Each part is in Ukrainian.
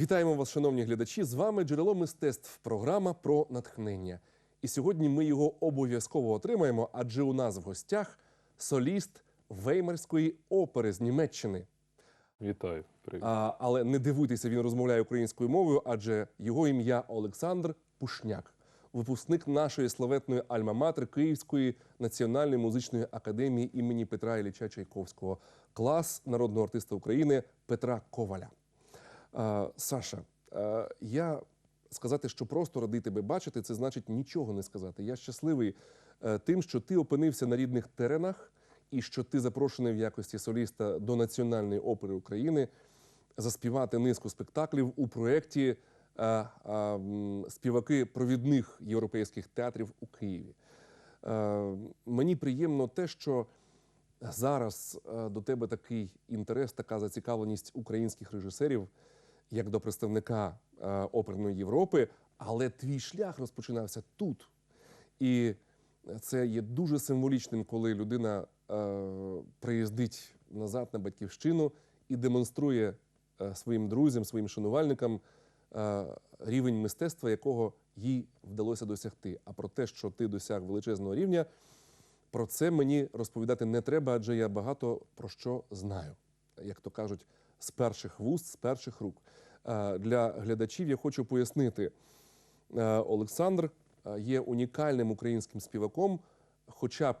Вітаємо вас, шановні глядачі. З вами джерело мистецтв. Програма про натхнення. І сьогодні ми його обов'язково отримаємо, адже у нас в гостях соліст Веймарської опери з Німеччини. Вітаю. Привіт. А, але не дивуйтеся, він розмовляє українською мовою, адже його ім'я Олександр Пушняк, випускник нашої славетної альма-матер Київської національної музичної академії імені Петра Ілліча Чайковського, клас народного артиста України Петра Коваля. Саша, я сказати, що просто радий тебе бачити, це значить нічого не сказати. Я щасливий е, тим, що ти опинився на рідних теренах і що ти запрошений в якості соліста до Національної опери України заспівати низку спектаклів у проєкті е, співаки провідних європейських театрів у Києві. Е, Мені приємно те, що зараз до тебе такий інтерес, така зацікавленість українських режисерів, як до представника е, оперної Європи, але твій шлях розпочинався тут. І це є дуже символічним, коли людина е, приїздить назад на батьківщину і демонструє е, своїм друзям, своїм шанувальникам рівень мистецтва, якого їй вдалося досягти. А про те, що ти досяг величезного рівня, про це мені розповідати не треба, адже я багато про що знаю, як то кажуть, з перших вуст, з перших рук. Е, Для глядачів я хочу пояснити. Е, Олександр е, є унікальним українським співаком, хоча б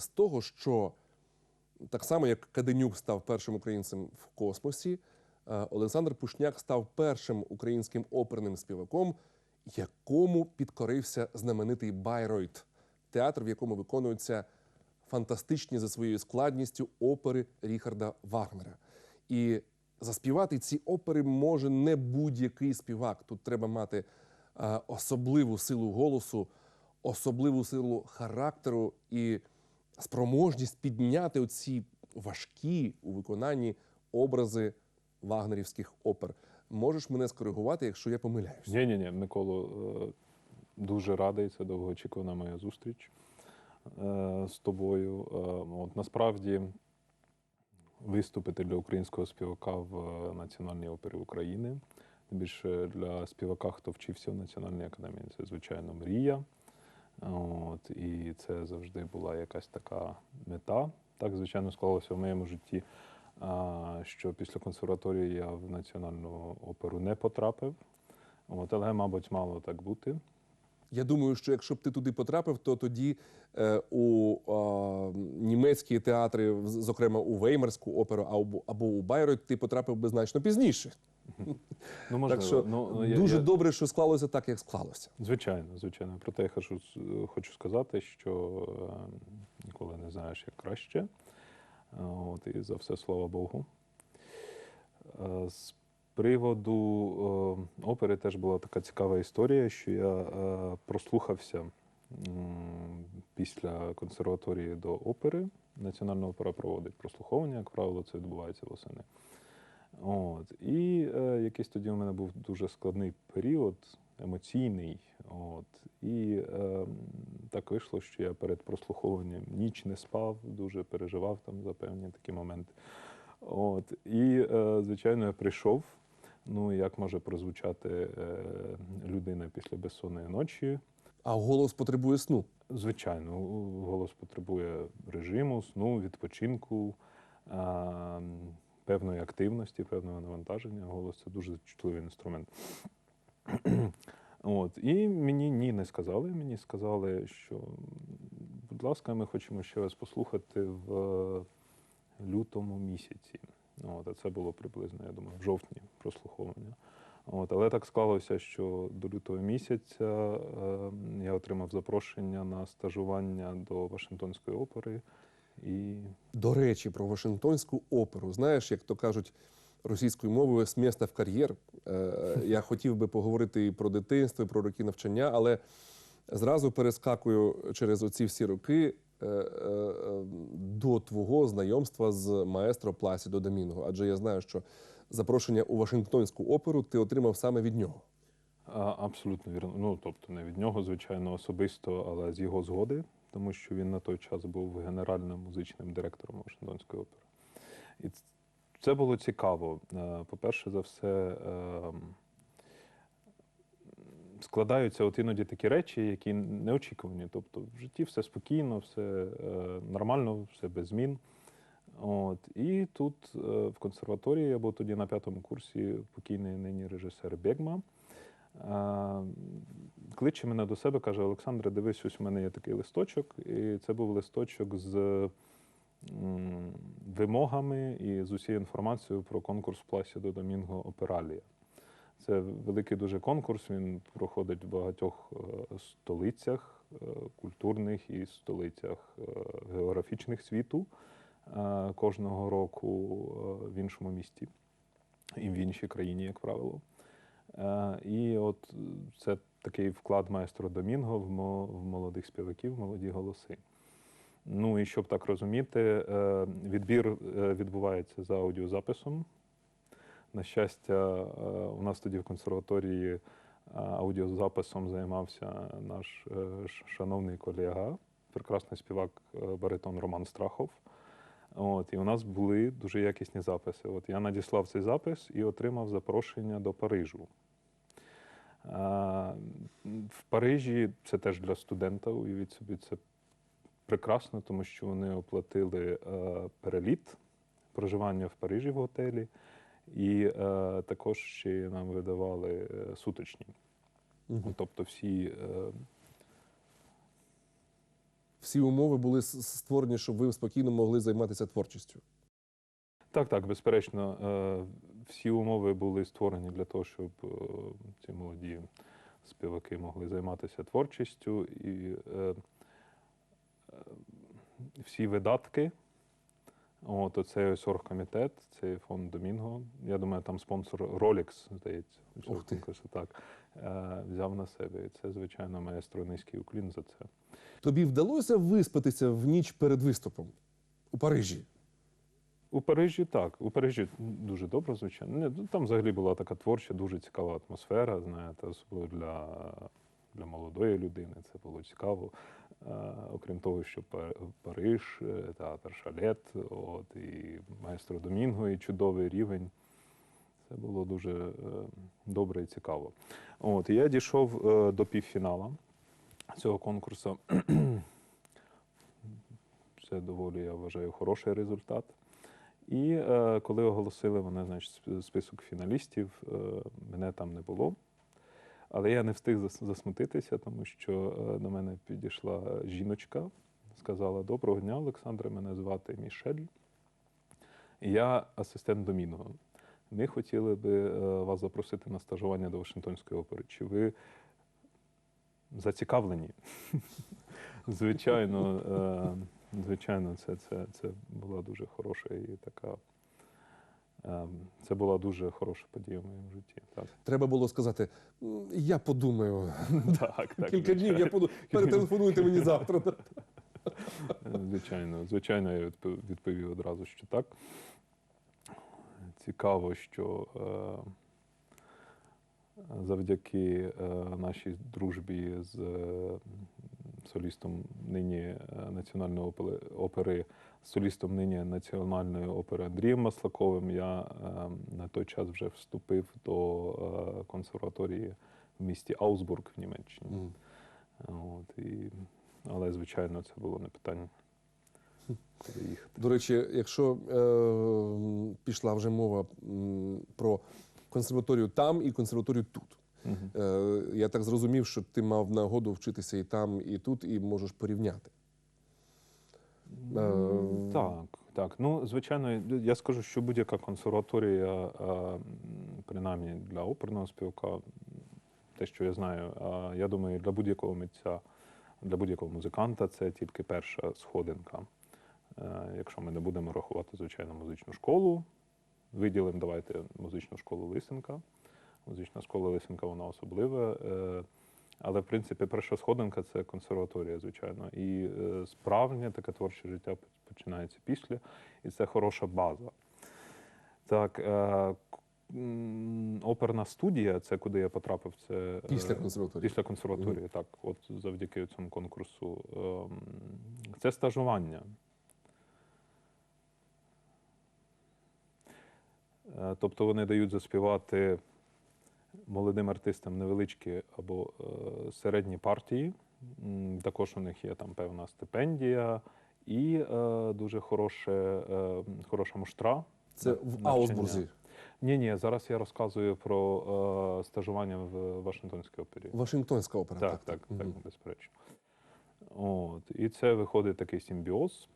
з того, що так само як Каденюк став першим українцем в космосі, Олександр Пушняк став першим українським оперним співаком, якому підкорився знаменитий Байройт, театр, в якому виконуються фантастичні за своєю складністю опери Ріхарда Вагнера. І заспівати ці опери може не будь-який співак. Тут треба мати е, особливу силу голосу, особливу силу характеру і спроможність підняти оці важкі у виконанні образи вагнерівських опер. Можеш мене скоригувати, якщо я помиляюсь. Ні, ні, ні, Миколо, е, дуже радий. Це довгоочікувана моя зустріч е, з тобою. От насправді виступити для українського співака в е, Національній опері України. Більше для співака, хто вчився в Національній академії, це звичайно мрія. От, і це завжди була якась така мета. Так, звичайно, склалося в моєму житті, що після консерваторії я в національну оперу не потрапив. От, але, мабуть, мало так бути. Я думаю, що якщо б ти туди потрапив, то тоді е, у е, німецькі театри, зокрема у Веймарську оперу або, або у Байройт, ти потрапив би значно пізніше. Ну, можливо, так що ну, я- дуже я- добре, що склалося так, як склалося. Звичайно, звичайно. Проте я хочу, хочу сказати, що е, ніколи не знаєш, як краще. Е, От, і за все слава Богу. Е, З приводу е, опери теж була така цікава історія, що я е, прослухався після консерваторії до опери. Національна опера проводить прослуховування, як правило, це відбувається восени. От. І е, якийсь тоді у мене був дуже складний період, емоційний. От. І е, так вийшло, що я перед прослуховуванням ніч не спав, дуже переживав там за певні такі моменти. От. І, е, звичайно, я прийшов. Ну, як може прозвучати е, людина після безсонної ночі? А голос потребує сну. Звичайно, голос потребує режиму, сну, відпочинку, певної активності, певного навантаження. Голос це дуже чутливий інструмент. От. І мені ні не сказали. Мені сказали, що, будь ласка, ми хочемо ще вас послухати в лютому місяці. От, а це було приблизно, я думаю, в жовтні прослуховування. От, але так склалося, що до лютого місяця е, я отримав запрошення на стажування до Вашингтонської опери. І До речі, про Вашингтонську оперу. Знаєш, як то кажуть російською мовою, з міста в кар'єр. Е, я хотів би поговорити і про дитинство, і про роки навчання, але зразу перескакую через оці всі роки до твого знайомства з маестро Пласідо Домінго. Адже я знаю, що запрошення у Вашингтонську оперу ти отримав саме від нього. абсолютно вірно. Ну, тобто не від нього, звичайно, особисто, але з його згоди, тому що він на той час був генеральним музичним директором Вашингтонської опери. І Це було цікаво. Е, По-перше, за все, ем, складаються от іноді такі речі, які неочікувані. Тобто в житті все спокійно, все е, нормально, все без змін. От. І тут е, в консерваторії, був тоді на п'ятому курсі, покійний нині режисер Бегма. е, Кличе мене до себе, каже: Олександре, дивись, ось у мене є такий листочок. І це був листочок з вимогами і з усією інформацією про конкурс Пласідо Домінго Опералія. Це великий дуже конкурс. Він проходить в багатьох е, столицях е, культурних і столицях е, географічних світу кожного року в іншому місті і в іншій країні, як правило. І от це такий вклад майстра Домінго в молодих співаків, в молоді голоси. Ну і щоб так розуміти, відбір відбувається за аудіозаписом. На щастя, е, у нас тоді в консерваторії е, аудіозаписом займався наш е, шановний колега, прекрасний співак баритон Роман Страхов. От, і у нас були дуже якісні записи. От я надіслав цей запис і отримав запрошення до Парижу. В Парижі це теж для студента, уявіть собі, це прекрасно, тому що вони оплатили переліт, проживання в Парижі в готелі, і е, також ще нам видавали е, суточні. Мгм. Тобто всі е, Всі умови були створені, щоб ви спокійно могли займатися творчістю. Так, так, безперечно, е, всі умови були створені для того, щоб е, ці молоді співаки могли займатися творчістю і всі видатки. От оцей ось оргкомітет, цей фонд Домінго. Я думаю, там спонсор Rolex, здається, так, е, взяв на себе. І це, звичайно, маестро низький уклін за це. Тобі вдалося виспатися в ніч перед виступом у Парижі. У Парижі так. У Парижі дуже добре, звичайно. Ну, там взагалі була така творча, дуже цікава атмосфера, знаєте, особливо для, для молодої людини. Це було цікаво. Е, окрім того, що Париж, е, театр Шалет, от, і майстро Домінго, і чудовий рівень. Це було дуже е, добре і цікаво. От, я дійшов до півфінала цього конкурсу. Це доволі, я вважаю, хороший результат. І е, коли оголосили вони, значить, список фіналістів, е, мене там не було. Але я не встиг засмутитися, тому що е, до мене підійшла жіночка, сказала: Доброго дня, Олександре, мене звати Мішель. Я асистент Доміного. Ми хотіли би е, вас запросити на стажування до Вашингтонської опери. Чи ви зацікавлені? Звичайно, е, звичайно, це, це, це була дуже хороша і така. Е, Це була дуже хороша подія в моєму житті. Так, Треба було сказати: я подумаю. так, так Кілька днів я подумаю. Перетелефонуйте мені завтра. Е, Звичайно, звичайно, я відпов- відповів одразу, що так. Цікаво, що е, завдяки е, нашій дружбі з солістом нині Національної опери, солістом нині Національної опери Андрієм Маслаковим, я е, на той час вже вступив до е, консерваторії в місті Аусбург в Німеччині. М. От, і, але, звичайно, це було не питання. Куди їхати. До речі, якщо е, пішла вже мова м, про консерваторію там і консерваторію тут. Мгм. Е, я так зрозумів, що ти мав нагоду вчитися і там, і тут, і можеш порівняти. Е, Так, так. Ну, звичайно, я скажу, що будь-яка консерваторія, е, принаймні для оперного співка, м, те, що я знаю, е, я думаю, для будь-якого митця, для будь-якого музиканта це тільки перша сходинка. Якщо ми не будемо рахувати, звичайно, музичну школу, виділимо давайте музичну школу Лисенка. Музична школа Лисенка, вона особлива. Але, в принципі, перша сходинка це консерваторія, звичайно. І е, справжнє таке творче життя починається після, і це хороша база. Так, е, оперна студія це куди я потрапив. Це е, Після консерваторії. Після консерваторії, так. От завдяки цьому конкурсу. ем, Це стажування. Тобто вони дають заспівати молодим артистам невеличкі або е, середні партії. Також у них є там певна стипендія і е, дуже хороше, е, хороша муштра. Це в. Аусбурзі, Ні, ні, зараз я розказую про е, стажування в Вашингтонській опері. Вашингтонська опера. Так, так, так, Мгм. безперечно. От. І це виходить такий симбіоз,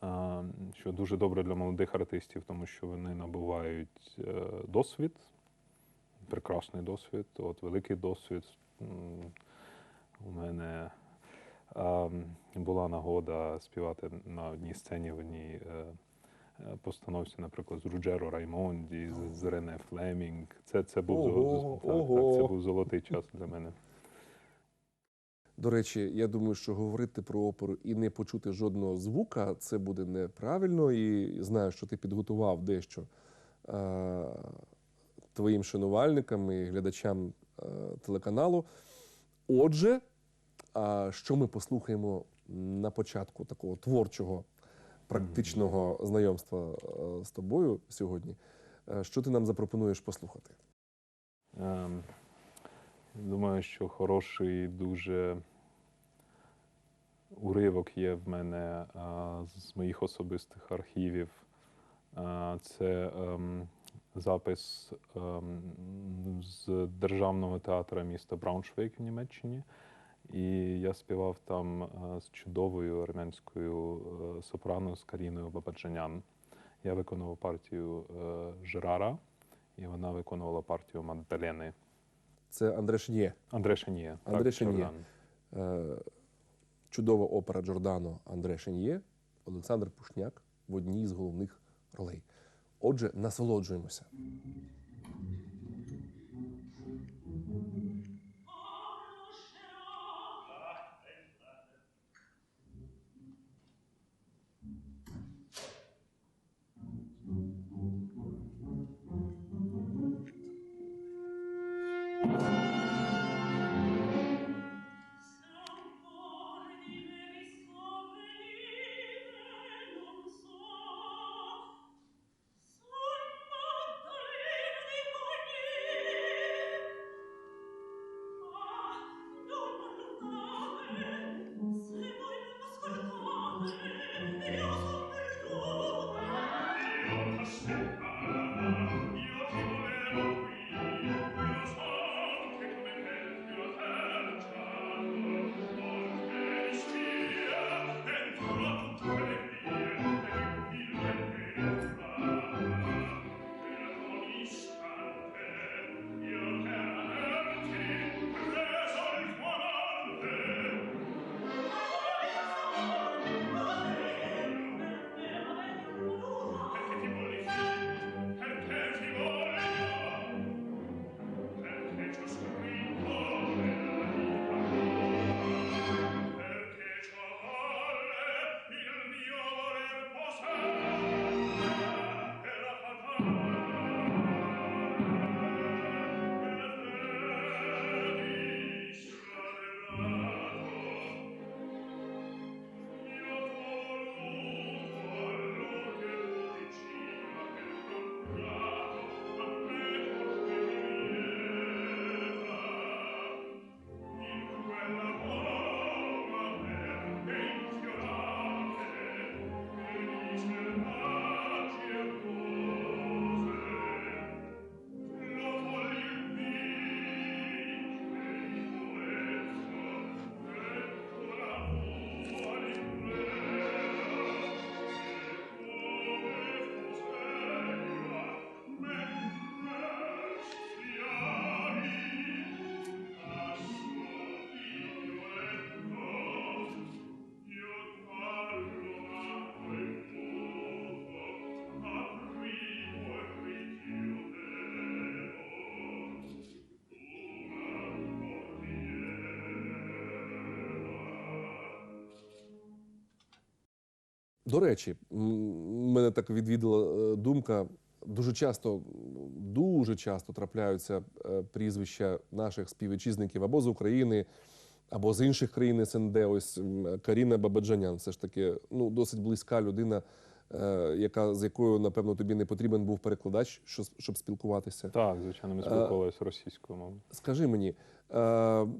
а, що дуже добре для молодих артистів, тому що вони набувають е, досвід, прекрасний досвід, от, великий досвід. У мене а, була нагода співати на одній сцені в одній е, е, постановці, наприклад, з Руджеро Раймонді, з, з Рене Флемінг. Це, це, був, Ого, так, так, це був золотий час для мене. До речі, я думаю, що говорити про оперу і не почути жодного звука це буде неправильно. І знаю, що ти підготував дещо е, твоїм шанувальникам і глядачам е, телеканалу. Отже, а що ми послухаємо на початку такого творчого, практичного знайомства е, з тобою сьогодні? Е, Що ти нам запропонуєш послухати? Ем, Думаю, що хороший дуже уривок є в мене а, з моїх особистих архівів. А, Це ем, запис ем, з Державного театру міста Брауншвейк в Німеччині. І я співав там з чудовою армянською е, сопрано з Каріною Бабаджанян. Я виконував партію е, Жерара, і вона виконувала партію Магдалени. Це Андре Шеньє. Андре. Е, чудова опера Джордано Андре Шеньє, Олександр Пушняк в одній з головних ролей. Отже, насолоджуємося. До речі, мене так відвідала е, думка. Дуже часто, дуже часто трапляються е, прізвища наших співвітчизників або з України, або з інших країн СНД. Ось Каріна Бабаджанян, все ж таки, ну, досить близька людина е, яка, з якою, напевно, тобі не потрібен був перекладач, що- щоб спілкуватися. Так, звичайно, ми спілкувалися російською мовою. Скажи мені,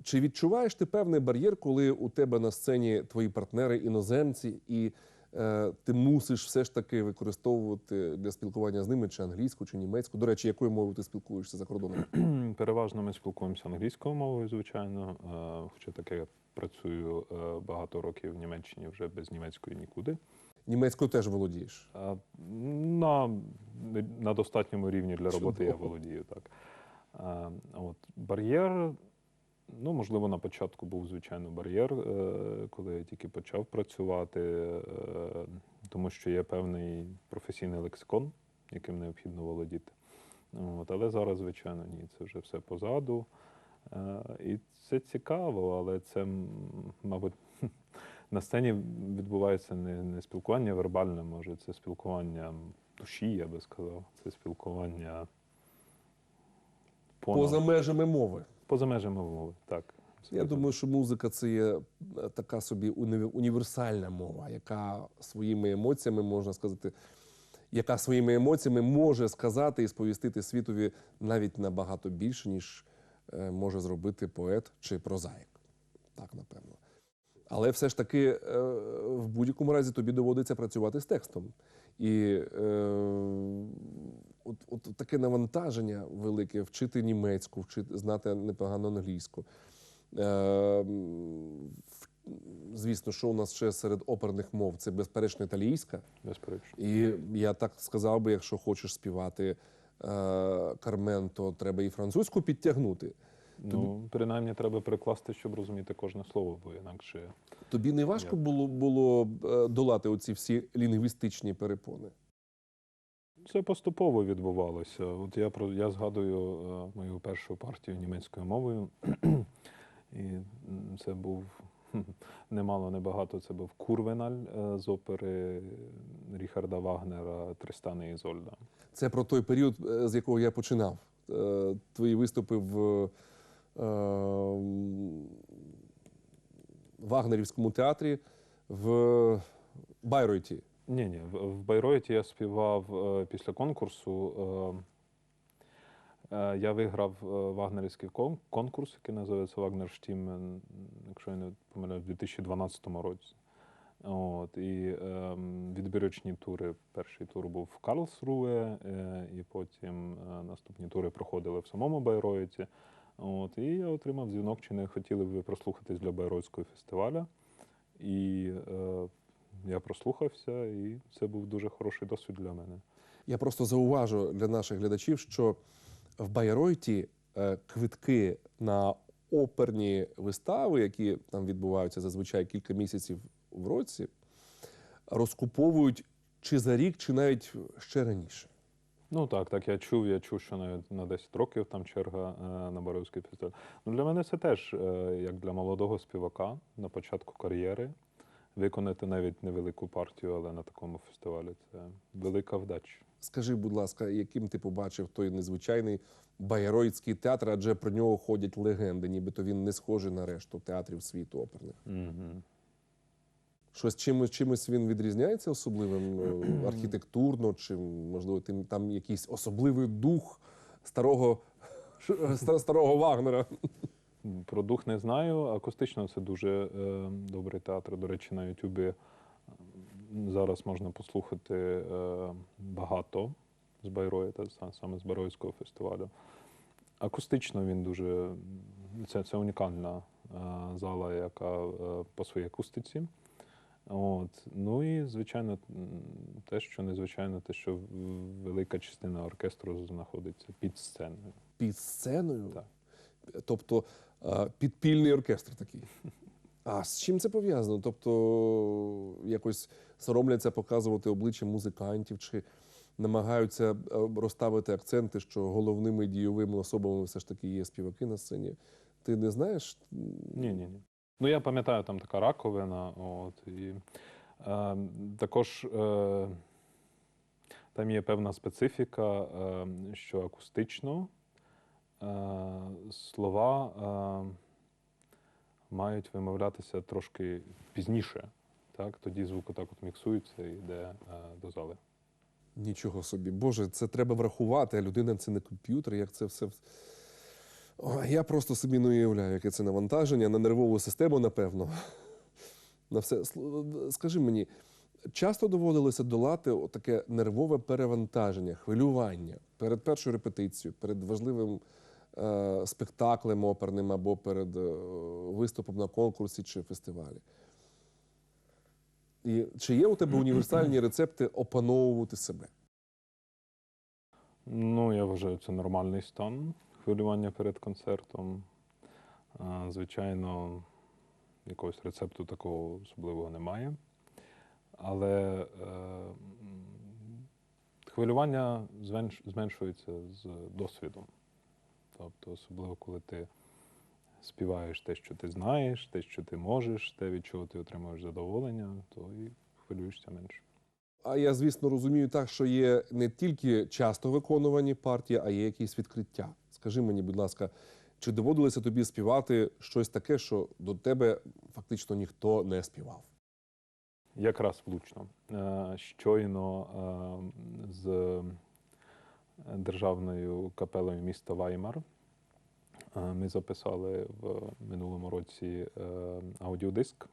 чи відчуваєш ти певний бар'єр, коли у тебе на сцені твої партнери іноземці, і ти мусиш все ж таки використовувати для спілкування з ними чи англійську, чи німецьку? До речі, якою мовою ти спілкуєшся за кордоном? Переважно ми спілкуємося англійською мовою, звичайно. Е, Хоча таке я працюю е, багато років в Німеччині вже без німецької нікуди. Німецькою теж володієш. На, на достатньому рівні для роботи я володію так. От бар'єр, ну можливо, на початку був звичайно бар'єр, е, коли я тільки почав працювати, е, тому що є певний професійний лексикон, яким необхідно володіти. От, але зараз, звичайно, ні, це вже все позаду. Е, І це цікаво, але це, мабуть, на сцені відбувається не, не спілкування вербальне, може, це спілкування душі, я би сказав. Це спілкування понад, Поза межами мови. Поза межами мови. Так. Я думаю, що музика це є е, така собі універсальна мова, яка своїми емоціями можна сказати, яка своїми емоціями може сказати і сповістити світові навіть набагато більше, ніж е, може зробити поет чи прозаїк. Так, напевно. Але все ж таки, е, в будь-якому разі тобі доводиться працювати з текстом. І е, от, от таке навантаження велике вчити німецьку, вчити, знати непогано англійську. Е, звісно, що у нас ще серед оперних мов це безперечно італійська. Безперечно. І я так сказав би, якщо хочеш співати е, Кармен, то треба і французьку підтягнути. Ну, принаймні, треба перекласти, щоб розуміти кожне слово, бо інакше. Тобі не важко Я- було, було е, долати оці всі лінгвістичні перепони? Це поступово відбувалося. От я про я згадую е, мою першу партію німецькою мовою, і це був немало, небагато. Це був Курвеналь е, з опери Ріхарда Вагнера Тристана Ізольда. Це про той період, з якого я починав. Твої виступи в Вагнерівському театрі в Байройті. Ні, ні, в, Байройті я співав е, після конкурсу. Е, е, я виграв е, вагнерівський конкурс, який називається Вагнерштім, якщо я не помиляю, в 2012 році. От, і ем, відбірочні тури. Перший тур був в Карлсруе, е, і потім е, наступні тури проходили в самому Байройті. От, і я отримав дзвінок, чи не хотіли б ви прослухатись для Байройського фестиваля. І е, я прослухався, і це був дуже хороший досвід для мене. Я просто зауважу для наших глядачів, що в Байройті е, квитки на оперні вистави, які там відбуваються зазвичай кілька місяців в році, розкуповують чи за рік, чи навіть ще раніше. Ну так, так, я чув, я чув, що навіть на 10 років там черга е, на Боровський фестиваль. Ну, для мене це теж, е, як для молодого співака на початку кар'єри, виконати навіть невелику партію, але на такому фестивалі це велика вдача. Скажи, будь ласка, яким ти побачив той незвичайний байройський театр, адже про нього ходять легенди, нібито він не схожий на решту театрів світу оперних. Угу. Щось чимось чимось він відрізняється особливим е, архітектурно, чи можливо тим там якийсь особливий дух старого старого Вагнера. Про дух не знаю. Акустично це дуже е, добрий театр. До речі, на Ютубі е, зараз можна послухати е, багато з Байройта, саме з Байройського фестивалю. Акустично він дуже це, це унікальна е, зала, яка е, по своїй акустиці. От. Ну і, звичайно, те, що незвичайно, те, що велика частина оркестру знаходиться під сценою. Під сценою. Так. Тобто підпільний оркестр такий. А з чим це пов'язано? Тобто якось соромляться показувати обличчя музикантів, чи намагаються е, розставити акценти, що головними дійовими особами все ж таки є співаки на сцені. Ти не знаєш? Ні, ні, ні. Ну, я пам'ятаю, там така раковина. От, і, е, також е, там є певна специфіка, е, що акустично е, слова е, мають вимовлятися трошки пізніше. так, тоді звук отак от міксується і йде е, до зали. Нічого собі. Боже, це треба врахувати, а людина це не комп'ютер, як це все. Я просто собі не уявляю, яке це навантаження на нервову систему, напевно. На все. Скажи мені, часто доводилося долати таке нервове перевантаження, хвилювання перед першою репетицією, перед важливим е, спектаклем оперним або перед е, виступом на конкурсі чи фестивалі? І чи є у тебе універсальні рецепти опановувати себе? Ну, я вважаю, це нормальний стан хвилювання перед концертом. Звичайно, якогось рецепту такого особливого немає. Але е, хвилювання зменшується з досвідом. Тобто, особливо, коли ти співаєш те, що ти знаєш, те, що ти можеш, те, від чого ти отримуєш задоволення, то і хвилюєшся менше. А я, звісно, розумію так, що є не тільки часто виконувані партії, а є якісь відкриття. Скажи мені, будь ласка, чи доводилося тобі співати щось таке, що до тебе фактично ніхто не співав? Якраз влучно. Е, Щойно е, з державною капелою міста Ваймар е, ми записали в минулому році е, аудіодиск.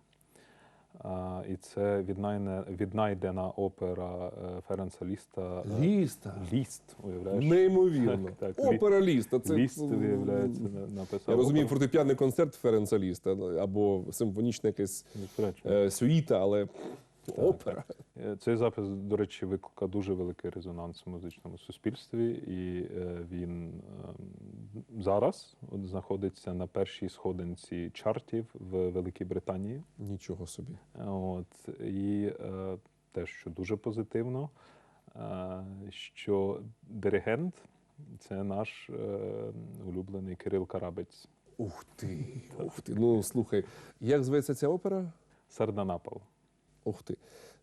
І це віднайне, віднайдена опера Ференса Ференца Ліста е, Ліста. Ліст, уявляєш? Неймовірно. Так, так. Опера Ліста. Це Ліст, виявляється, на- написав. Я розумію оперу. фортепіаний концерт Ференса Ліста або симфонічна якась Безперечно. е, сюїта, але опера. Е, Цей запис, до речі, викликав дуже великий резонанс в музичному суспільстві, і е, він ем, зараз от знаходиться на першій сходинці чартів в Великій Британії. Нічого собі. От і е, те, що дуже позитивно, е, що диригент це наш е, улюблений Кирил Карабець, Ух ти, ух ти. Ну слухай, як зветься ця опера? Сарданапал. Ух ти.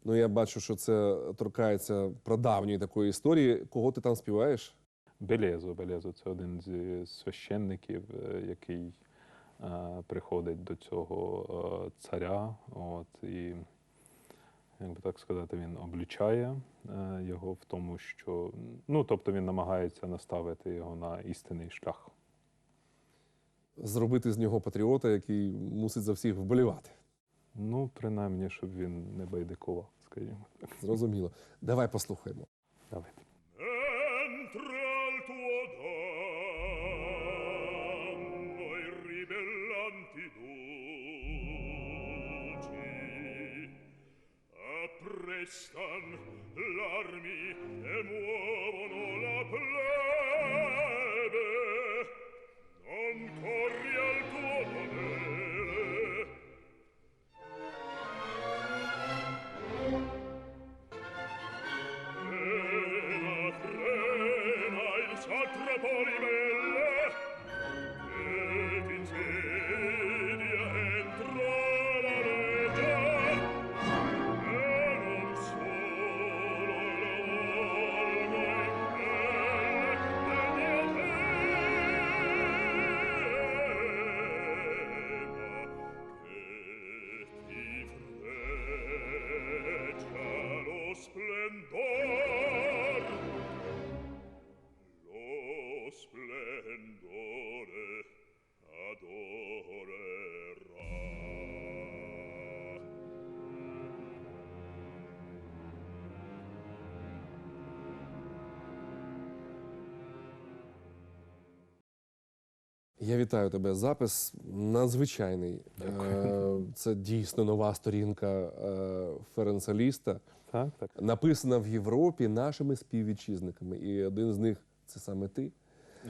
Ну я бачу, що це торкається прадавньої такої історії. Кого ти там співаєш? Белезо. Белезо це один з священників, е, який е, приходить до цього е, царя. От, і, як би так сказати, він облічає е, його в тому, що ну, тобто він намагається наставити його на істинний шлях. Зробити з нього патріота, який мусить за всіх вболівати. Ну, принаймні, щоб він не байдикував, скажімо так. Зрозуміло. Давай послухаємо. Давайте. Apprestan l'armi Я вітаю тебе. Запис надзвичайний. Е, Це дійсно нова сторінка е, Ференца Ліста. Так, так. Написана в Європі нашими співвітчизниками. І один з них це саме ти.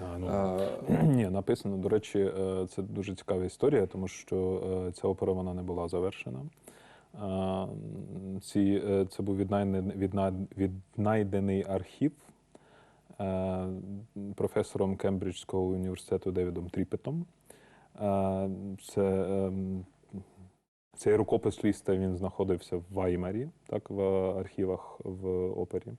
А, ну, А, Ні, написано. До речі, е, це дуже цікава історія, тому що ця опера вона не була завершена. Ці, це був віднайдений, віднайдений архів професором Кембриджського університету Девідом Тріпетом. Е, Це, ем, цей рукопис ліста він знаходився в Ваймарі, так, в архівах в опері.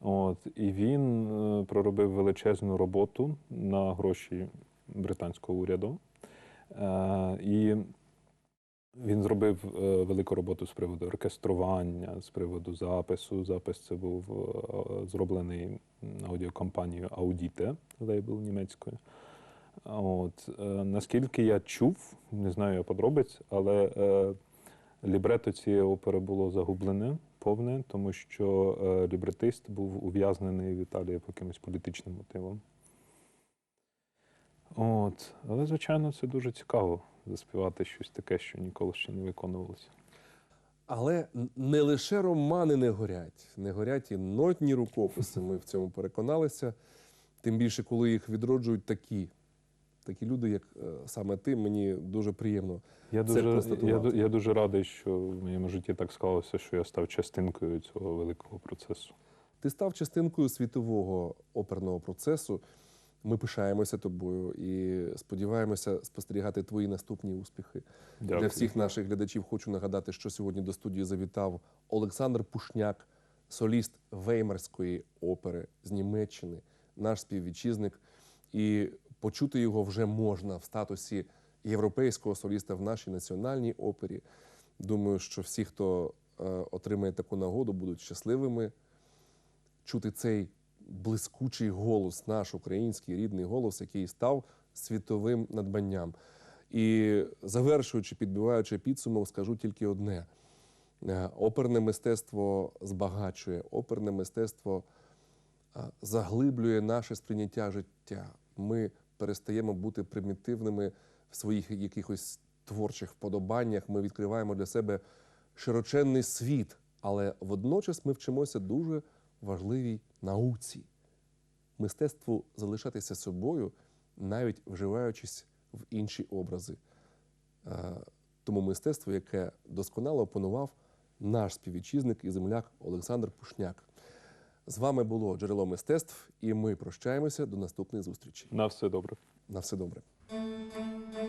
От, і він е, проробив величезну роботу на гроші британського уряду. Е, і Він зробив е, велику роботу з приводу оркестрування, з приводу запису. Запис це був е, зроблений аудіокомпанією Audite, лейбл німецькою. От, е, наскільки я чув, не знаю я подробиць, але е, лібрето цієї опери було загублене повне, тому що лібретист був ув'язнений в Італії по якимось політичним мотивам. От. Але, звичайно, це дуже цікаво заспівати щось таке, що ніколи ще не виконувалося. Але не лише романи не горять, не горять і нотні рукописи. Ми в цьому переконалися. Тим більше, коли їх відроджують такі, такі люди, як е, саме ти, мені дуже приємно. Я Це дуже, я, я дуже радий, що в моєму житті так склалося, що я став частинкою цього великого процесу. Ти став частинкою світового оперного процесу. Ми пишаємося тобою і сподіваємося спостерігати твої наступні успіхи. Дякую. Для всіх наших глядачів хочу нагадати, що сьогодні до студії завітав Олександр Пушняк, соліст Веймарської опери з Німеччини, наш співвітчизник. І почути його вже можна в статусі європейського соліста в нашій національній опері. Думаю, що всі, хто е, отримає таку нагоду, будуть щасливими чути цей блискучий голос, наш український рідний голос, який став світовим надбанням. І завершуючи, підбиваючи підсумок, скажу тільки одне: Е, оперне мистецтво збагачує, оперне мистецтво е, заглиблює наше сприйняття життя. Ми перестаємо бути примітивними в своїх якихось творчих вподобаннях. Ми відкриваємо для себе широченний світ, але водночас ми вчимося дуже важливій науці мистецтву залишатися собою, навіть вживаючись в інші образи. Е, Тому мистецтво, яке досконало опанував наш співвітчизник і земляк Олександр Пушняк. З вами було джерело мистецтв, і ми прощаємося до наступної зустрічі. На все добре. На все добре.